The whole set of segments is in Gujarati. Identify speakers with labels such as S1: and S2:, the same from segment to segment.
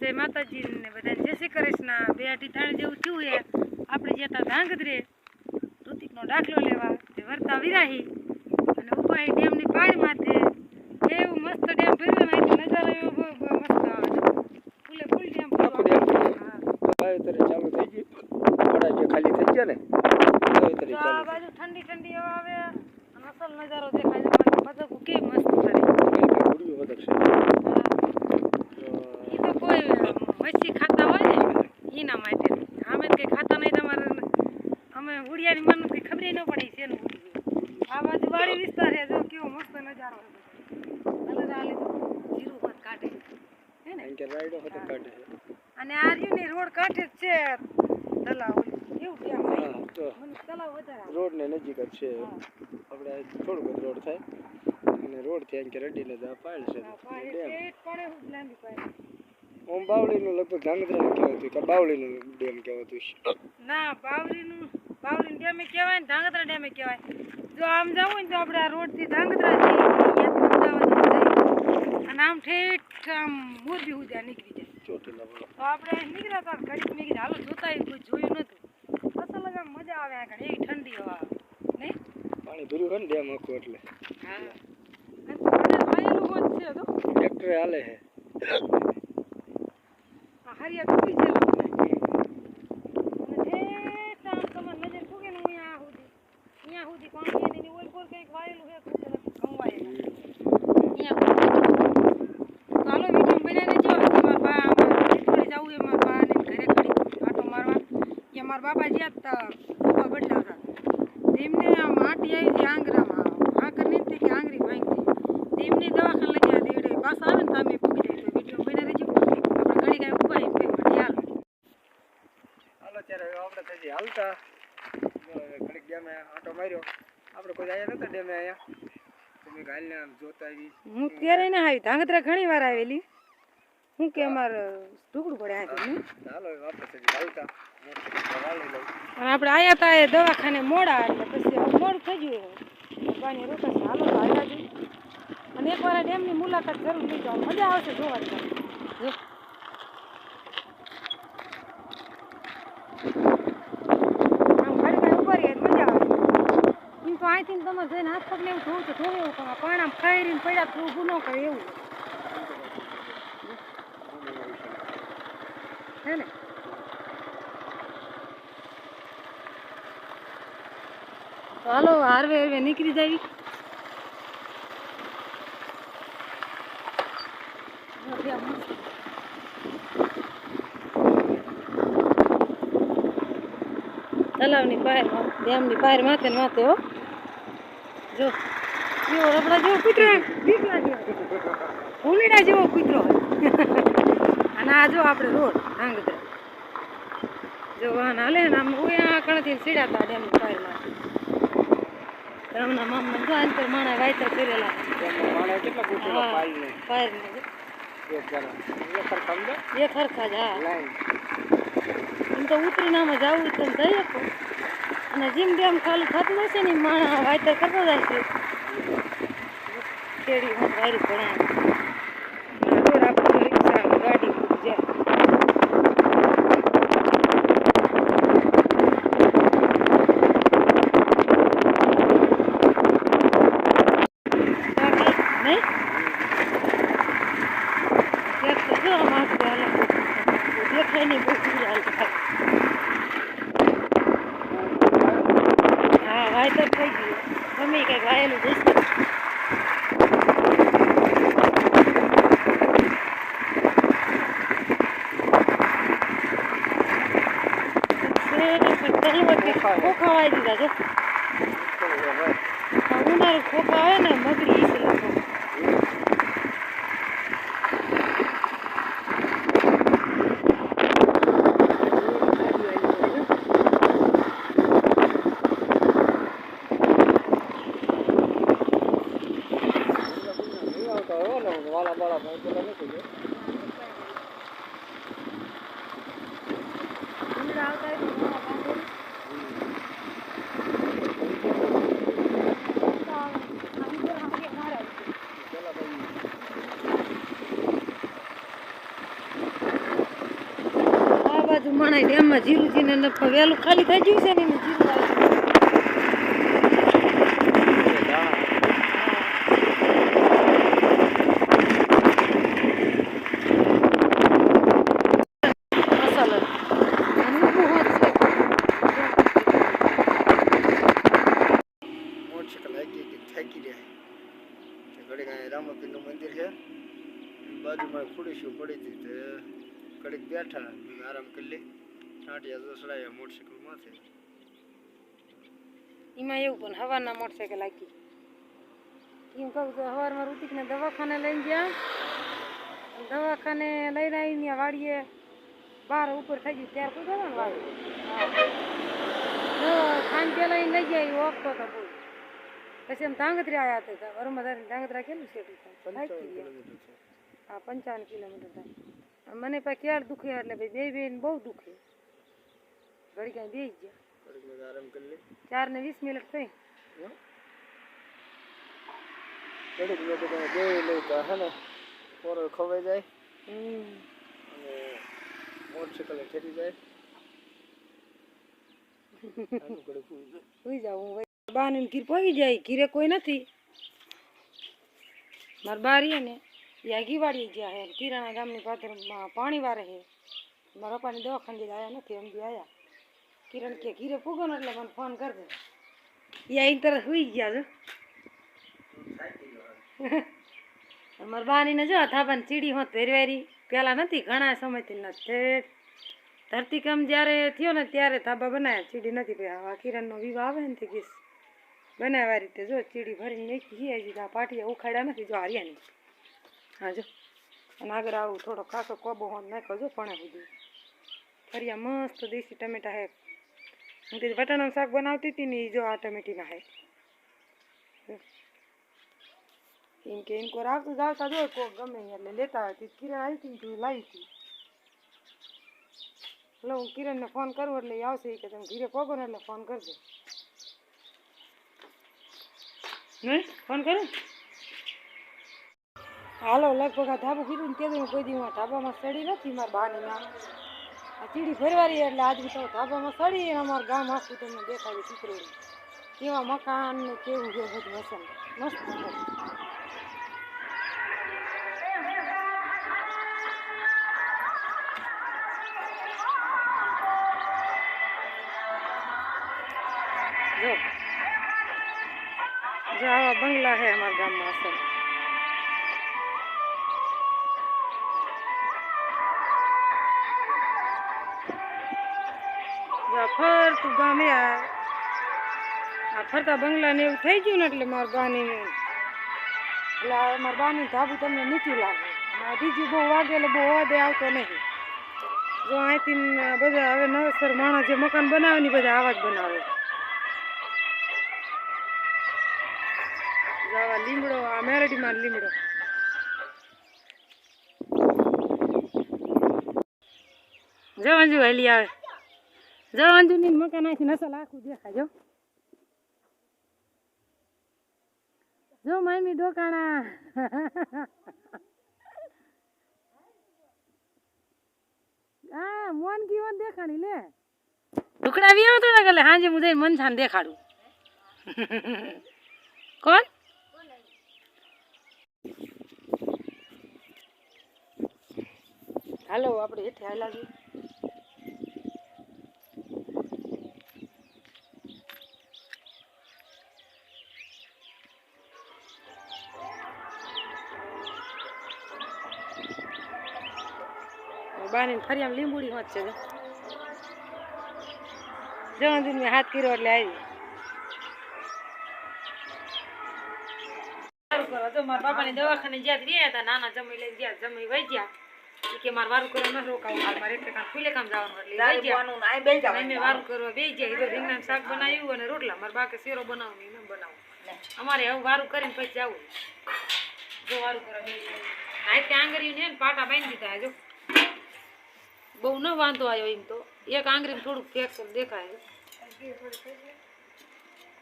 S1: જય માતાજી ને બધાને જય શ્રી કૃષ્ણ બે અઢી ત્રણ જેવું થયું છે. આપણે જતા ધાંગધ્રે ઋતિકનો દાખલો લેવા તે વર્તા વિરાહી. અને ઉપાય ડેમની પાણી માથે એવું મસ્ત ડેમ ભર્યો ને એટલે નજારો એવો બહુ બહુ મસ્ત આવે. ફૂલે ફૂલ ડેમ. હા.
S2: ચાલુ થઈ ગયું. થોડા જે ખાલી થઈ ગયા ને વાવેતરે
S1: આ બાજુ ઠંડી ઠંડી હવા આવે અને અસલ નજારો દેખાય છે. બતકું કેવી મસ્ત કરે
S2: છે.
S1: કોઈ વસી ખાતા હોય ને એના માટે. અમે કંઈ ખાતા નહીં તમારે. અમે ઉડિયાની મન કઈ ખબર ન પડે છે એનું. આ બાજુ વાડી વિસ્તાર છે જો કેવો મસ્ત નજારો જીરું હોત કાઢે. હે ને?
S2: કાઢે.
S1: અને આ ને રોડ કાંઠે જ છે. તલાવ કેવું કેમ
S2: તો
S1: તલાવ વધારે.
S2: રોડ ને નજીક જ છે. આપણે થોડુંક જ રોડ થાય. અને રોડથી અહીં કે જ આ પાડ છે. ડેમ
S1: હું લાંબી પાડે.
S2: ઓમ બાવળીનું લગભગ ધાંગધ્રાનું કહેવાતું કે બાવળીનું ડેમ કહેવાતું છે.
S1: ના બાવરીનું બાવળી ડેમે કહેવાય ને ધાંગધ્રા ડેમે કહેવાય. જો આમ જવું ને તો આપણે આ રોડથી ધાંગધ્રા જઈએ અને આમ ઠેઠ આમ મોરબી સુધી નીકળી જાય. તો આપણે નીકળ્યા હતા ઘડી નીકળી હાલો જોતા કોઈ જોયું નતું. અસલ જ આમ મજા આવે આ કણે એવી ઠંડી હવા નહીં?
S2: પાણી ભર્યું હોય ને ડેમ આખું એટલે.
S1: હા.
S2: ટ્રેક્ટર હાલે છે.
S1: હરિયા ડૂબી ગયેલા બધા. અને ઠેઠ આમ તમારે નજર ફૂગે ને અહીંયા સુધી અહીંયા સુધી પાણી એની ઓલ કોલ કંઈક વાયેલું છે, તો કદાચ ખંવાયેલું. અહીંયા સુધી. તો હાલો જો મારા બાપા જ્યાં તા બાપા બદલાવતા એમને આ માટી આવી હતી આંગરામાં આ કરીને તે કે આંગળી ભાંગી તેમને દવાખાને લઈ ગયા દેવડે પાછા આવે ને તમે પૂગી જાય તો વીડિયો બનાવી રહેજો આપણે ઘડી કાંઈ ઉપાય કંઈ મળી હાલ
S2: હાલો ત્યારે હવે આપણે ત્યાંથી હાલતા જો હવે ઘડીક ડેમે આંટો માર્યો. આપણે કોઈ આયા નતા ડેમે અહીંયા તમે ગાલને આમ જોતા આવી
S1: હું ત્યારે ના આવી? ધાંગધ્રા ઘણી વાર આવેલી. હું કે અમાર ઢુકડું પડે આ
S2: તો ચાલો મોટરસાઇકલ વાળી લઉં
S1: અને આપણે આયા તા એ દવાખાને મોડા એટલે પછી મોડ થઈ ગયું પાણી રોકા હાલો તો આવ્યા જ. અને એકવાર ડેમની મુલાકાત જરૂર લીધો. મજા આવશે જોવાની તમને. જો આમ ઘડી ઘડી ઊભા રહીએ તો મજા આવે એમ તો અહીંથી તમે જોઈને હાથ પગ ને એવું ધોવું તો ધોવે એવું પણ આ પાણામાં ખાઈને પડ્યા તો ઊભું ન કરે એવું હે ને હાલો હારવે હારવે નીકળી જાવી? તલાવની પાયર ડેમની પાયર માથે ને માથે, હો. જો. જેવો રબડા જેવો કૂતરો દીકરા જેવો. ભૂંગળા જેવો કૂતરો. અને આ જો આપણે રોડ આંગદરા જો વાહન હાલે ને આમ ઉયા કણથી સીડાતા ડેમની પારમાં ગામના મામા જો અંતર માણા વાયતા કરેલા
S2: કેટલા
S1: હા.
S2: પાલને
S1: પારને
S2: એક
S1: હરખા જ હા. એમ તો ઉતરીને આમાં જવું તો ને શકો અને જેમ ડેમ ખાલી થતું હશે ને માણસ માણા વાયતર કરતા જાય છે. હું વાયરી ભણાય રોડ આપણો રિક્ષા ગાડી બધું જાય નહીં એક તો જો આમ આગળ હાલે. દેખાય નહીં બહુ દૂર હાલતા થાય. હા વાયતર થઈ ગયું. ગમે કંઈક વાયેલું જશે ખોખા વાઈ દીધા જો ઉનાળુ ખોખા આવે ને મગરી છે લોકો
S2: નહીં આવતા હોય ને વાલા બાળા ભાઈ પેલા નથી ગયો
S1: ઉંદરા આવતા હોય તો મોણા બાંધે. આવતા આવે. આ ઉંદર હાંકે મારે આવશે.
S2: પેલા ભાઈ
S1: બાજુ મણાઈ ડેમમાં જીરુજીને ને પ- વહેલું ખાલી થઈ ગયું છે ને એને જીરું આવ્યું. મસાલો. અને ઊભું હોત છે.
S2: મોટરસાઇકલ હાકી કે થાકી જાય તે ઘડીક અહીંયા રામાપીરનું મંદિર છે બાજુમાં ખુડીશું પડી હતી તે ઘડીક બેઠા મેં આરામ કરી લે સડાયા મોટરસાઇકલ માથે.
S1: એમાં એવું પણ હવારના મોટરસાયકલ આખી એમ કહું તો સવારમાં ઋતિકને દવાખાને લઈને ગયા. દવાખાને લઈને આવીને વાડીએ બાર ઉપર થઈ ગયું. ત્યાર કોઈ ને વાડી ખાન પેલા એને લઈ ગયા એ ઓગતો હતો બહુ પછી એમ ધાંગધ્રી આવ્યા હતા. વરમધારી ધાંગધ્રા કેટલું છે હા પંચાવન કિલોમીટર થાય. મને પછી ક્યારે દુખે એટલે ભાઈ બે બેન બહુ દુખે. ઘડી કાંઈ બે ગયા
S2: ઘડીક મેં આરામ કરી લે
S1: ચાર ને વીસ મિનિટ થઈ
S2: ઘડીક મેં તો બે લઈ તો હે ને પોરો ખવાઈ જાય
S1: હમ
S2: અને મોટરસાઇકલ ઠેરી જાય આનું ઘડીક ઊંઘી જાય.
S1: સુઈ જાઉં હું ભાઈ બા ને ઘીર પગી જાય ઘીરે કોઈ નથી મારા બા રહીએ ને એ આગી વાળી ગયા હે કિરાણા ગામની પાદરમાં પાણી વારે હે મારા પપ્પાની દવાખાને જઈને આવ્યા નથી એમ બી આવ્યા કિરણ કે ઘીરે પૂગો ને એટલે મને ફોન કરજે એ આઈને તરત સુઈ ગયા છે અને મારા બાની ને જો થાપાની ચીડી હોત વેરવેરી પેલા નથી ઘણા સમયથી નથી ધરતીકંપ જ્યારે થયો ને ત્યારે ધાબા બનાવ્યા ચીડી નથી પી આ કિરણનો વિવાહ આવે ને તે કીસ બનાવ્યા આ રીતે જો ચીડી ભરીને નાખી છે હજી આ પાટિયા ઉખાડ્યા નથી જો હાર્યાની હા જો અને આગળ આવું થોડો ખાસો કોબો હોત નાખ્યો જો પણ બધું ફરિયા મસ્ત દેશી ટમેટા હે હું તે વટાણાનું શાક બનાવતી હતી ને એ જો આ ટમેટીના હે એમ કે એમ કોર આવતું જ આવતા જો કોઈ ગમે એટલે લેતા હતી કિરણ આવી હતી તું લાવી હતી એટલે હું કિરણને ફોન કરું એટલે એ આવશે કે તમે ઘીરે પગો ને એટલે ફોન કરજો નહીં ફોન કરું હાલો લગભગ આ ધાબુ કીધું ને તે કોઈ દી હું ધાબામાં સડી નથી મારા બાની નામ આ ચીડી ફરવારી એટલે આજથી તો ધાબામાં સડી અમારા ગામ હોસ્પિટલમાં દેખાડી ચીતરેડી કેવા મકાન ને કેવું છે બધું હશે મસ્ત. જો. જો આવા બંગલા છે અમારા ગામમાં અસલ. જો આ ફરતું ગામ આ આ ફરતા બંગલા ને એવું થઈ ગયું ને એટલે મારા બાની એટલે મારા બાની ધાબું તમને નીચું લાગે. આ બહુ વાગે એટલે બહુ અવાજે આવતો નહીં. જો અહીંથી બધા હવે નવેસર માણસ જે મકાન બનાવે ને બધા આવા જ બનાવે. જો આવા લીમડો, આ મેરડીમાં લીમડો. જો અંજુ હેલી આવે. જો અંજુની મકા નાખી નસલ આખું દેખાય, જો. જો, મામી ડોકાણા. હા મોન કીવન દેખાણી લે. ઢુકડા બી આવતો ને એટલે હાંજે હું જઈને મનસાને દેખાડું. કોણ? હાલો, આપણે હેઠે હાલા બાની ફરી આમ લીંબુડી હોત છે જવા દિન મેં હાથ કર્યો એટલે આવી. કરો. જો મારા બાપાની દવાખાને જ્યાં રહ્યા હતા નાના જમી લઈને જ્યાં જમી વહી ગયા. કે મારે વારું કરવા ન રોકાવું હાલ મારે એટલે કાંઈ ખુલ્લે કામ જવાનું એટલે વહી ગયા. મેં વારું કરવા બેસી ગયા ઈ તો શાક બનાવ્યું અને રોટલા. મારા બાકે શેરો બનાવો ને એમ બનાવું અમારે હવે વારું કરીને પછી જવું જો વારું કરવા બેસી ગયા. આંગળીયું ને પાટા બાંધી દીધા જો. બહુ ન વાંધો આવ્યો એમ તો. એક આંગળીમાં થોડુંક ફ્રેક્ચર દેખાય.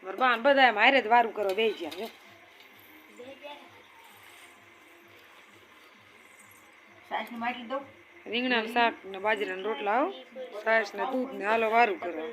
S1: છે બાન બધા એમ હારે જ વારું કરો બે જ્યાં જો. રીંગણાનું શાક ને બાજરાના રોટલા આવો સાસ ને દૂધ ને હાલો વારું કરો.